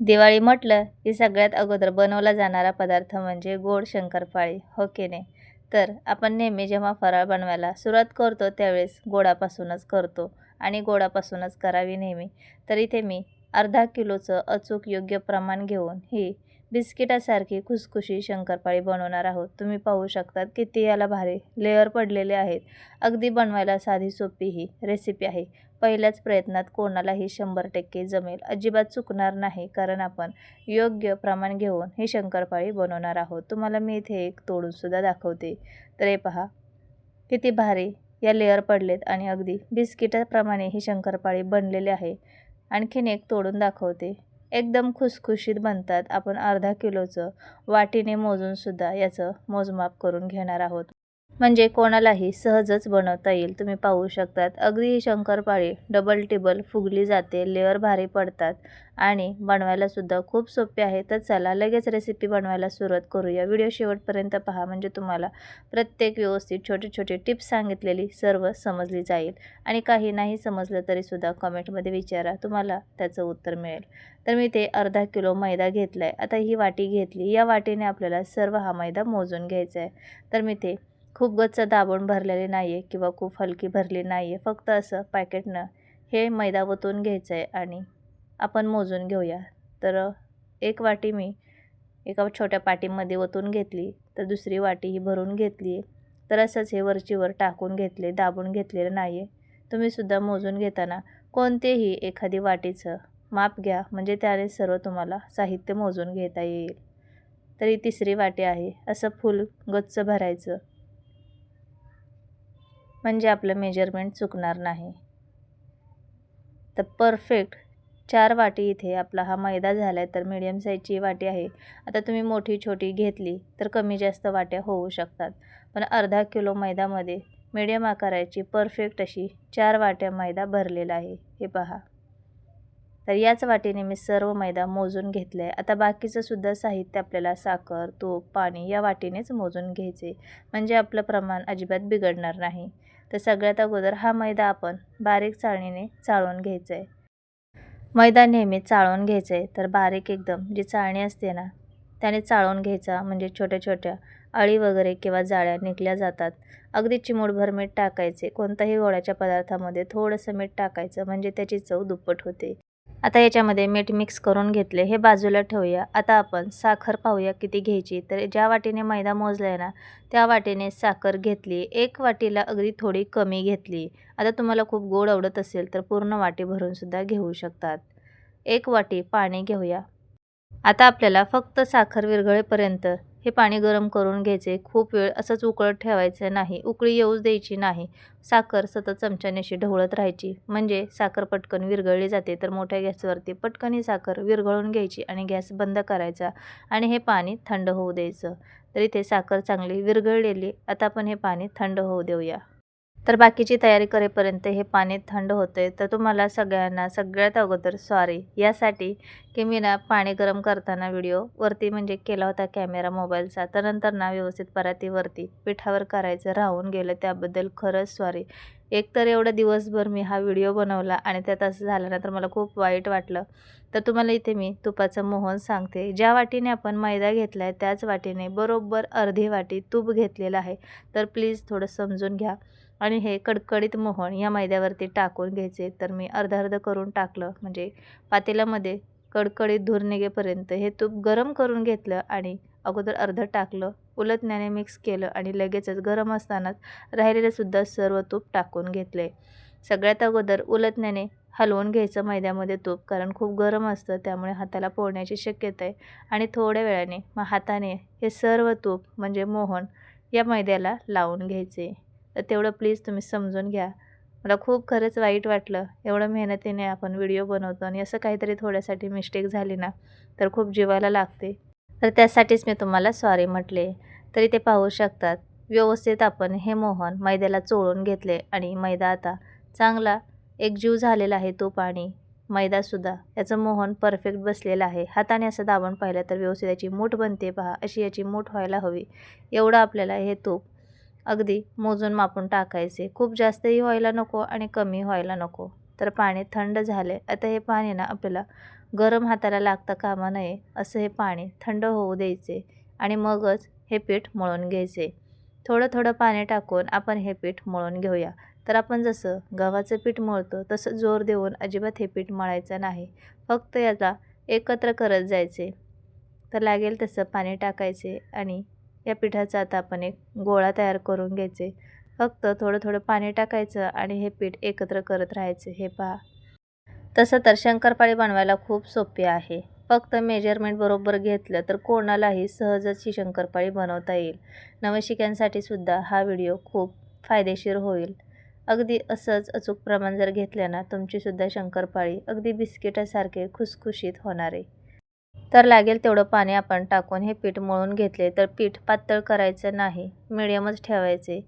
दिवाळी म्हटलं की सगळ्यात अगोदर बनवला जाणारा पदार्थ म्हणजे गोड शंकरपाळी हो की नाही? तर आपण नेहमी जेव्हा फराळ बनवायला सुरुवात करतो त्यावेळेस गोडापासूनच करतो आणि गोडापासूनच करावी नेहमी. तर इथे मी अर्धा किलोचं अचूक योग्य प्रमाण घेऊन ही बिस्किटासारखी खुसखुशी शंकरपाळी बनवणार आहोत. तुम्ही पाहू शकतात किती याला भारी लेअर पडलेले आहेत. अगदी बनवायला साधी सोपी ही रेसिपी आहे. पहिल्याच प्रयत्नात कोणालाही शंभर टक्के जमेल. अजिबात चुकणार नाही कारण आपण योग्य प्रमाण घेऊन ही शंकरपाळी बनवणार आहोत. तुम्हाला मी इथे एक तोडूनसुद्धा दाखवते. तर हे पहा किती भारी या लेअर पडलेत आणि अगदी बिस्किटाप्रमाणे ही शंकरपाळी बनलेली आहे. आणखीन एक तोडून दाखवते. एकदम खुसखुशीत बनतात. आपण अर्धा किलोचं वाटीने मोजूनसुद्धा याचं मोजमाप करून घेणार आहोत. म्हणजे कोणालाही सहजच बनवता येईल. तुम्ही पाहू शकतात अगदी ही शंकरपाळी डबल टिबल फुगली जाते लेअर भारी पडतात आणि बनवायलासुद्धा खूप सोपे आहे. तर चला लगेच रेसिपी बनवायला सुरुवात करूया. व्हिडिओ शेवटपर्यंत पहा म्हणजे तुम्हाला प्रत्येक व्यवस्थित छोटे छोटे टिप्स सांगितलेली सर्व समजली जाईल. आणि काही नाही समजलं तरीसुद्धा कमेंटमध्ये विचारा तुम्हाला त्याचं उत्तर मिळेल. तर मी ते अर्धा किलो मैदा घेतला आहे आता ही वाटी घेतली. या वाटीने आपल्याला सर्व हा मैदा मोजून घ्यायचा आहे. तर मी ते खूप गच्च दाबून भरलेले नाही आहे किंवा खूप हलकी भरली नाही आहे फक्त असं पॅकेटनं हे मैदा ओतून घ्यायचं आहे आणि आपण मोजून घेऊया. तर एक वाटी मी एका छोट्या पाटीमध्ये ओतून घेतली तर दुसरी वाटी ही भरून घेतली. तर असंच हे वरचीवर टाकून घेतले दाबून घेतलेलं नाही आहे तुम्हीसुद्धा मोजून घेताना कोणतेही एखादी वाटीचं माप घ्या म्हणजे त्याने सर्व तुम्हाला साहित्य मोजून घेता येईल. तर ही तिसरी वाटी आहे. असं फुल गच्च भरायचं. म्हणजे आपलं मेजरमेंट चुकणार नाही. तर परफेक्ट चार वाटी इथे आपला हा मैदा झाला आहे तर मीडियम साईजची वाटी आहे. आता तुम्ही मोठी छोटी घेतली तर कमी जास्त वाट्या होऊ शकतात. पण अर्धा किलो मैद्यामध्ये मीडियम आकाराची परफेक्ट अशी चार वाट्या मैदा भरलेला आहे. हे पहा. तर याच वाटीने मी सर्व मैदा मोजून घेतलं आहे आता बाकीचं सुद्धा साहित्य आपल्याला साखर तूप पाणी या वाटीनेच मोजून घ्यायचे. म्हणजे आपलं प्रमाण अजिबात बिघडणार नाही. तर सगळ्यात अगोदर हा मैदा आपण बारीक चाळणीने चाळून घ्यायचा आहे मैदा नेहमी चाळून घ्यायचं आहे तर बारीक एकदम जी चाळणी असते ना त्याने चाळून घ्यायचा म्हणजे छोट्या छोट्या अळी वगैरे किंवा जाळ्या निघल्या जातात. अगदी चिमूटभर मीठ टाकायचे कोणत्याही गोळ्याच्या पदार्थामध्ये थोडंसं मीठ टाकायचं म्हणजे त्याची चव दुप्पट होते. आता याच्यामध्ये मीठ मिक्स करून घेतले. हे बाजूला ठेवूया. आता आपण साखर पाहूया किती घ्यायची. तर ज्या वाटीने मैदा मोजला आहे ना त्या वाटीने साखर घेतली. एक वाटीला अगदी थोडी कमी घेतली. आता तुम्हाला खूप गोड आवडत असेल तर पूर्ण वाटी भरूनसुद्धा घेऊ शकतात. एक वाटी पाणी घेऊया. आता आपल्याला फक्त साखर विरघळेपर्यंत हे पाणी गरम करून घ्यायचे. खूप वेळ असंच उकळत ठेवायचं नाही. उकळी येऊच द्यायची नाही. साखर सतत चमच्याने अशी ढवळत राहायची. म्हणजे साखर पटकन विरघळली जाते तर मोठ्या गॅसवरती पटकन ही साखर विरघळून घ्यायची आणि गॅस बंद करायचा आणि हे पाणी थंड होऊ द्यायचं. तर इथे साखर चांगली विरघळलेली आता आपण हे पाणी थंड होऊ देऊया. तर बाकीची तयारी करेपर्यंत हे पाणी थंड होते तर तुम्हाला सगळ्यांना सगळ्यात अगोदर सॉरी यासाठी की मी ना पाणी गरम करताना व्हिडिओ वरती म्हणजे केला होता कॅमेरा मोबाईलचा तर नंतर ना व्यवस्थित परातीवरती पिठावर करायचं राहून गेलं. त्याबद्दल खरंच सॉरी एकतर एवढं दिवसभर मी हा व्हिडिओ बनवला आणि त्यात असं झालं ना तर मला खूप वाईट वाटलं. तर तुम्हाला इथे मी तुपाचं मोहन सांगते. ज्या वाटीने आपण मैदा घेतला आहे त्याच वाटीने बरोबर अर्धी वाटी तूप घेतलेलं आहे. तर प्लीज थोडं समजून घ्या. आणि हे कडकडीत मोहन या मैद्यावरती टाकून घ्यायचे. तर मी अर्ध अर्ध करून टाकलं. म्हणजे पातेल्यामध्ये कडकडीत धूर निघेपर्यंत हे तूप गरम करून घेतलं आणि अगोदर अर्धं टाकलं. उलटण्याने मिक्स केलं आणि लगेचच गरम असतानाच राहिलेलंसुद्धा सर्व तूप टाकून घेतले. सगळ्यात अगोदर उलटण्याने हलवून घ्यायचं मैद्यामध्ये तूप कारण खूप गरम असतं त्यामुळे हाताला पोळण्याची शक्यता आहे. आणि थोड्या वेळाने मग हाताने हे सर्व तूप म्हणजे मोहन या मैद्याला लावून घ्यायचे. तर तेवढं प्लीज तुम्ही समजून घ्या. मला खूप खरंच वाईट वाटलं. एवढं मेहनतीने आपण व्हिडिओ बनवतो आणि असं काहीतरी थोड्यासाठी मिस्टेक झाली ना तर खूप जीवाला लागते. तर त्यासाठीच मी तुम्हाला सॉरी म्हटले. तरी ते पाहू शकतात. व्यवस्थित आपण हे मोहन मैद्याला चोळून घेतले आणि मैदा आता चांगला एकजीव झालेला आहे तो पाणी मैदासुद्धा याचं मोहन परफेक्ट बसलेलं आहे. हाताने असं दाबून पाहिलं तर व्यवस्थित याची मूठ बनते पहा. अशी याची मूठ व्हायला हवी. एवढं आपल्याला हे तूप अगदी मोजून मापून टाकायचे. खूप जास्तही व्हायला नको आणि कमी व्हायला नको. तर पाणी थंड झाले. आता हे पाणी ना आपल्याला गरम हाताला लागता कामा नये असं हे पाणी थंड होऊ द्यायचे आणि मगच हे पीठ मळून घ्यायचे. थोडं थोडं पाणी टाकून आपण हे पीठ मळून घेऊया. तर आपण जसं गव्हाचं पीठ मळतो तसं जोर देऊन अजिबात हे पीठ मळायचं नाही. फक्त याला एकत्र करत जायचे. तर लागेल तसं पाणी टाकायचे आणि या पिठाचा आता आपण एक गोळा तयार करून घ्यायचे. फक्त थोडं थोडं पाणी टाकायचं आणि हे पीठ एकत्र करत राहायचे. हे पहा. तसं तर शंकरपाळी बनवायला खूप सोपी आहे. फक्त मेजरमेंट बरोबर घेतलं तर कोणालाही सहजच ही शंकरपाळी बनवता येईल. नवशिक्यांसाठी सुद्धा हा व्हिडिओ खूप फायदेशीर होईल. अगदी असंच अचूक प्रमाण जर घेतलं ना तुमचीसुद्धा शंकरपाळी अगदी बिस्किटासारखे खुसखुशीत होणार. आहे तर लागेल तेवढं पाणी आपण टाकून हे पीठ मळून घेतले तर पीठ पातळ करायचं नाही मिडियमच ठेवायचे.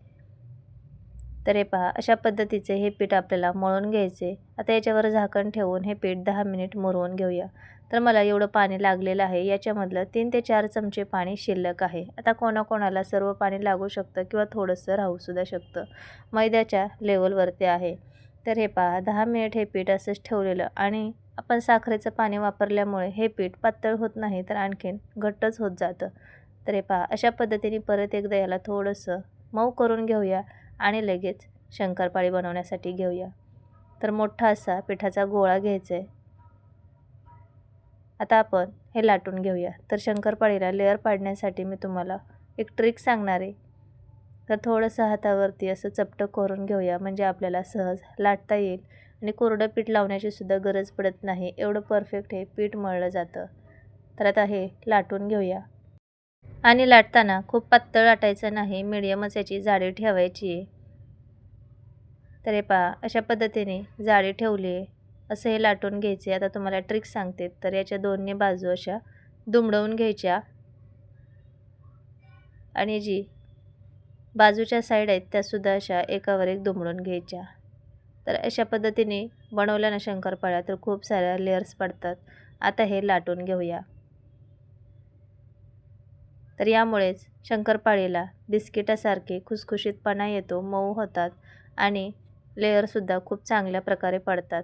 तर हे पहा अशा पद्धतीचे हे पीठ आपल्याला मळून घ्यायचे. आता याच्यावर झाकण ठेवून हे पीठ दहा मिनिट मुरवून घेऊया. तर मला एवढं पाणी लागलेलं आहे याच्यामधलं तीन ते चार चमचे पाणी शिल्लक आहे. आता कोणाकोणाला सर्व पाणी लागू शकतं किंवा थोडंसं राहूसुद्धा शकतं. मैद्याच्या लेवलवरती आहे. तर हे पहा दहा मिनिट हे पीठ असंच ठेवलेलं आणि आपण साखरेचं पाणी वापरल्यामुळे हे पीठ पातळ होत नाही तर आणखीन घट्टच होत जातं. तर हे पहा अशा पद्धतीने परत एकदा याला थोडंसं मऊ करून घेऊया आणि लगेच शंकरपाळी बनवण्यासाठी घेऊया. तर मोठा असा पिठाचा गोळा घ्यायचा आहे आता आपण हे लाटून घेऊया. तर शंकरपाळीला लेअर पाडण्यासाठी मी तुम्हाला एक ट्रिक सांगणार आहे. तर थोडंसं हातावरती असं चपटं करून घेऊया म्हणजे आपल्याला सहज लाटता येईल. आणि कोरडं पीठ लावण्याची सुद्धा गरज पडत नाही. एवढं परफेक्ट हे पीठ मळलं जातं. तर आता हे लाटून घेऊया. आणि लाटताना खूप पातळ लाटायचं नाही मिडियमच याची जाडी ठेवायची. आहे तर हे पहा अशा पद्धतीने जाळी ठेवली आहे. असं हे लाटून घ्यायचे. आता तुम्हाला ट्रिक सांगते. तर याच्या दोन्ही बाजू अशा दुमडवून घ्यायच्या. आणि जी बाजूच्या साईड आहेत त्यासुद्धा अशा एकावर एक दुमडून घ्यायच्या. तर अशा पद्धतीने बनवल्या ना शंकरपाळ्या तर खूप साऱ्या लेअर्स पडतात. आता हे लाटून घेऊया. तर यामुळेच शंकरपाळीला बिस्किटासारखे खुसखुशीतपणा येतो मऊ होतात आणि लेअरसुद्धा खूप चांगल्या प्रकारे पडतात.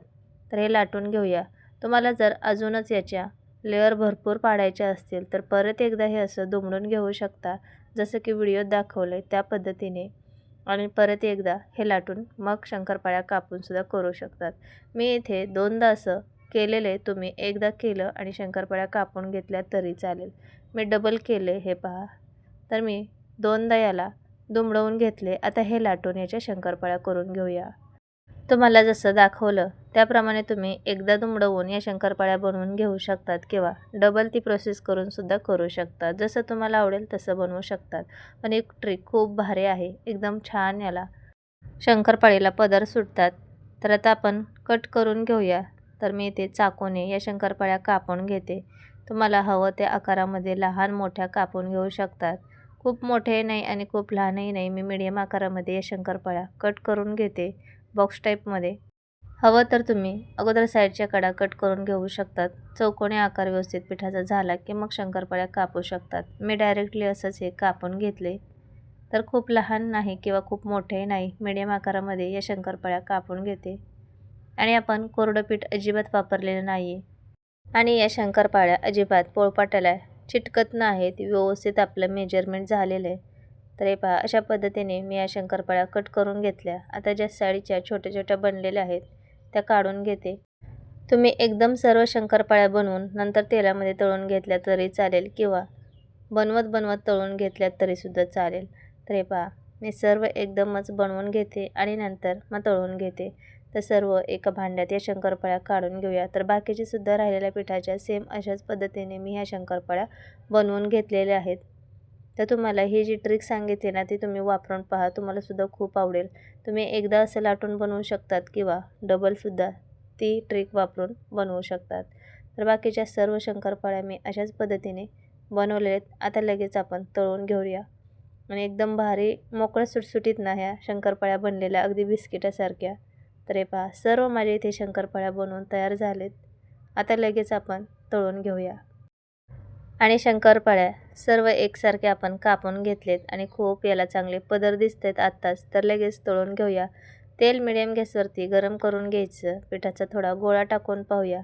तर हे लाटून घेऊया. तुम्हाला जर अजूनच याच्या लेअर भरपूर पाडायच्या असतील तर परत एकदा हे असं दुमडून घेऊ शकता. जसं की व्हिडिओत दाखवलं आहे त्या पद्धतीने. आणि परत एकदा हे लाटून मग शंकरपाळ्या कापूनसुद्धा करू शकतात. मी इथे दोनदा असं केलेले तुम्ही एकदा केलं आणि शंकरपाळ्या कापून घेतल्या तरी चालेल. मी डबल केले हे पहा. तर मी दोनदा याला दुमडवून घेतले. आता हे लाटून याच्या शंकरपाळ्या करून घेऊया. तुम्हाला जसं दाखवलं त्याप्रमाणे तुम्ही एकदा दुमडवून या शंकरपाळ्या बनवून घेऊ शकतात किंवा डबल ती प्रोसेस करून सुद्धा करू शकतात जसं तुम्हाला आवडेल तसं बनवू शकतात. पण एक ट्रिक खूप भारी आहे. एकदम छान याला शंकरपाळीला पदर सुटतात. तर आता आपण कट करून घेऊया. तर मी इथे चाकूने या शंकरपाळ्या कापून घेते. तुम्हाला हवं त्या आकारामध्ये लहान मोठ्या कापून घेऊ शकतात. खूप मोठे नाही आणि खूप लहानही नाही. मी मिडियम आकारामध्ये या शंकरपाळ्या कट करून घेते. बॉक्स टाईपमध्ये हवं तर तुम्ही अगोदर साईडच्या कडा कट करून घेऊ शकतात. चौकोनी आकार व्यवस्थित पिठाचा झाला की मग शंकरपाळ्या कापू शकतात. मी डायरेक्टली असंच हे कापून घेतले. तर खूप लहान नाही किंवा खूप मोठे नाही मिडियम आकारामध्ये या शंकरपाळ्या कापून घेते. आणि आपण कोरडं पीठ अजिबात वापरलेलं नाही आणि या शंकरपाळ्या अजिबात पोळपाटाला चिटकत नाहीत. व्यवस्थित आपलं मेजरमेंट झालेलं आहे. तर हे पहा अशा पद्धतीने मी या शंकरपाळ्या कट करून घेतल्या. आता ज्या साडीच्या छोट्या छोट्या बनलेल्या आहेत त्या काढून घेते. तुम्ही एकदम सर्व शंकरपाळ्या बनवून नंतर तेलामध्ये तळून घेतल्या तरी चालेल किंवा बनवत बनवत तळून घेतल्या तरीसुद्धा चालेल. तर हे पहा मी सर्व एकदमच बनवून घेते आणि नंतर मग तळून घेते. तर सर्व एका भांड्यात या शंकरपाळ्या काढून घेऊया. तर बाकीचे सुद्धा राहिलेल्या पिठाच्या सेम अशाच पद्धतीने मी ह्या शंकरपाळ्या बनवून घेतलेल्या आहेत. तर तुम्हाला ही जी ट्रिक सांगितली ना ती तुम्ही वापरून पहा. तुम्हालासुद्धा खूप आवडेल. तुम्ही एकदा असं लाटून बनवू शकतात किंवा डबलसुद्धा ती ट्रिक वापरून बनवू शकतात. तर बाकीच्या सर्व शंकरपाळ्या मी अशाच पद्धतीने बनवले आहेत. आता लगेच आपण तळून घेऊया. आणि एकदम भारी मोकळ्या सुटसुटीत ना ह्या शंकरपाळ्या बनलेल्या अगदी बिस्किटासारख्या. तर हे पहा सर्व माझ्या इथे शंकरपाळ्या बनवून तयार झालेत. आता लगेच आपण तळून घेऊया. आणि शंकरपाळ्या सर्व एकसारखे आपण कापून घेतलेत आणि खूप याला चांगले पदर दिसत आहेत आत्ताच. तर लगेच तळून घेऊया. तेल मिडियम गॅसवरती गरम करून घ्यायचं. पिठाचा थोडा गोळा टाकून पाहूया.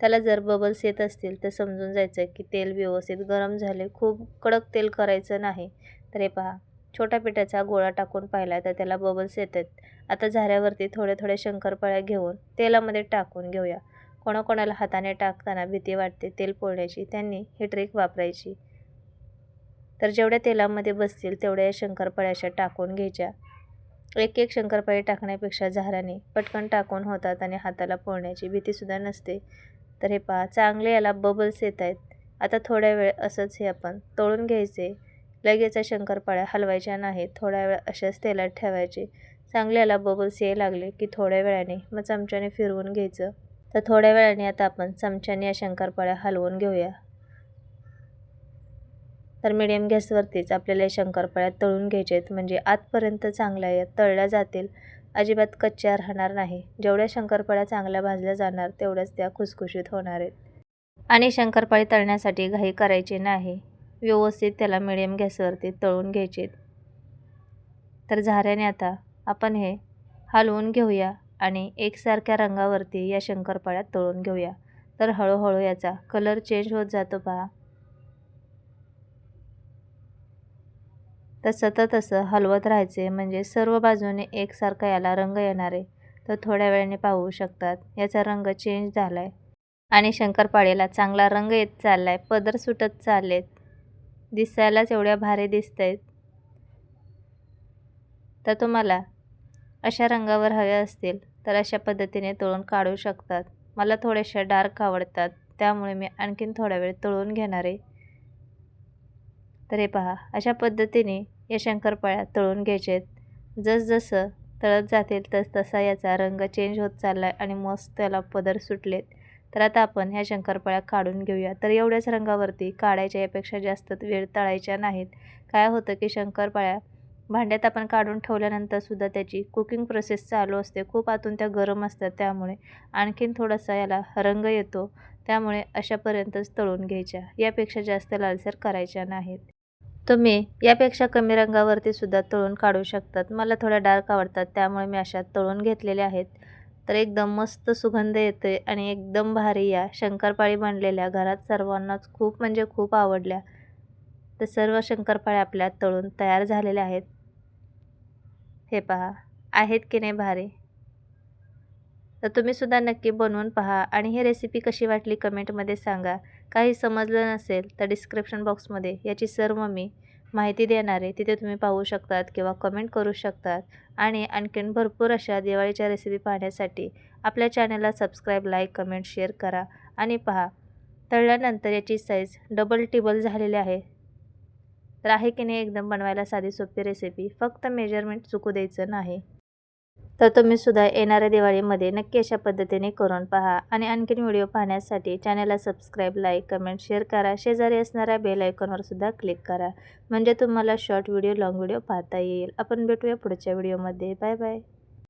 त्याला जर बबल्स येत असतील तर समजून जायचं की तेल व्यवस्थित गरम झाले. खूप कडक तेल करायचं नाही. तर हे पहा छोट्या पिठाचा गोळा टाकून पाहिला तर त्याला बबल्स येतात. आता झाऱ्यावरती थोड्या थोड्या शंकरपाळ्या घेऊन तेलामध्ये टाकून घेऊया. कोणाकोणाला हाताने टाकताना भीती वाटते तेल पोळण्याची त्यांनी ही ट्रिक वापरायची. तर जेवढ्या तेलामध्ये बसतील तेवढ्या या शंकरपाळ्या टाकून घ्यायच्या. एक एक शंकरपाळी टाकण्यापेक्षा झाराने पटकन टाकून होतात आणि हाताला पोळण्याची भीतीसुद्धा नसते. तर हे पहा चांगले याला बबल्स येत आहेत. आता थोड्या वेळ असंच हे आपण तळून घ्यायचे. लगेच शंकरपाळ्या हलवायच्या नाहीत. थोड्या वेळ अशाच तेलात ठेवायचे. चांगल्याला बबल्स याय लागले की थोड्या वेळाने मग चमच्याने फिरवून घ्यायचं. तर थोड्या वेळाने आता आपण चमच्याने या शंकरपाळ्या हलवून घेऊया. तर मिडियम गॅसवरतीच आपल्याला या शंकरपाळ्या तळून घ्यायचे आहेत. म्हणजे आतपर्यंत चांगल्या या तळल्या जातील. अजिबात कच्च्या राहणार नाही. जेवढ्या शंकरपाळ्या चांगल्या भाजल्या जाणार तेवढ्याच त्या खुसखुशीत होणार आहेत. आणि शंकरपाळी तळण्यासाठी घाई करायची नाही. व्यवस्थित त्याला मिडियम गॅसवरती तळून घ्यायचे तर झाऱ्याने आता आपण हे हलवून घेऊया. आणि एकसारख्या रंगावरती या शंकरपाळ्या तळून घेऊया. तर हळूहळू याचा कलर चेंज होत जातो पहा. तर सतत असं हलवत राहायचे म्हणजे सर्व बाजूने एकसारखा याला रंग येणार. आहे तर थोड्या वेळाने पाहू शकतात याचा रंग चेंज झाला आहे आणि शंकरपाळीला चांगला रंग येत चालला आहे पदर सुटत चाललेत. दिसायलाच एवढ्या भारी दिसत आहेत तर तुम्हाला अशा रंगावर हवे असतील. तर अशा पद्धतीने तळून काढू शकतात. मला थोड्याशा डार्क आवडतात त्यामुळे मी आणखीन थोडा वेळ तळून घेणार आहे. तर हे पहा अशा पद्धतीने या शंकरपाळ्या तळून घ्यायचे आहेत जसजसं तळत जातील तस तसा याचा रंग चेंज होत चालला आहे आणि मस्त त्याला पदर सुटलेत. तर आता आपण ह्या शंकरपाळ्या काढून घेऊया. तर एवढ्याच रंगावरती काढायच्या यापेक्षा जास्त वेळ तळायच्या नाहीत. काय होतं की शंकरपाळ्या भांड्यात आपण काढून ठेवल्यानंतरसुद्धा त्याची कुकिंग प्रोसेस चालू असते. खूप आतून त्या गरम असतात त्यामुळे. आणखीन थोडासा याला रंग येतो. त्यामुळे अशापर्यंतच तळून घ्यायच्या. यापेक्षा जास्त लालसर करायच्या नाहीत. तुम्ही यापेक्षा कमी रंगावरती सुद्धा तळून काढू शकतात. मला थोड्या डार्क आवडतात. त्यामुळे मी अशा तळून घेतलेल्या आहेत. तर एकदम मस्त सुगंध येते आणि एकदम भारी या शंकरपाळी बनलेल्या घरात सर्वांनाच खूप म्हणजे खूप आवडल्या. तर सर्व शंकरपाळ्या आपल्या तळून तयार झालेल्या आहेत. हे पहा आहेत की नाही भारी? तर तुम्हीसुद्धा नक्की बनवून पहा आणि ही रेसिपी कशी वाटली कमेंटमध्ये सांगा. काही समजलं नसेल तर डिस्क्रिप्शन बॉक्समध्ये याची सर्व मी माहिती देणार आहे. तिथे तुम्ही पाहू शकतात किंवा कमेंट करू शकतात. आणि आणखीन भरपूर अशा दिवाळीच्या रेसिपी पाहण्यासाठी आपल्या चॅनलला सबस्क्राईब लाईक कमेंट शेअर करा. आणि पहा तळल्यानंतर याची साईज डबल टिबल झालेली आहे. तर आहे की नाही एकदम बनवायला साधी सोपी रेसिपी फक्त मेजरमेंट चुकू द्यायचं नाही. तर तुम्ही सुद्धा येणाऱ्या दिवाळीमध्ये नक्की अशा पद्धतीने करून पहा आणि आणखीन व्हिडिओ पाहण्यासाठी चॅनलला सबस्क्राईब लाईक कमेंट शेअर करा. शेजारी असणाऱ्या बेल आयकॉनवर सुद्धा क्लिक करा. म्हणजे तुम्हाला शॉर्ट व्हिडिओ लाँग व्हिडिओ पाहता येईल. आपण भेटूया पुढच्या व्हिडिओमध्ये बाय बाय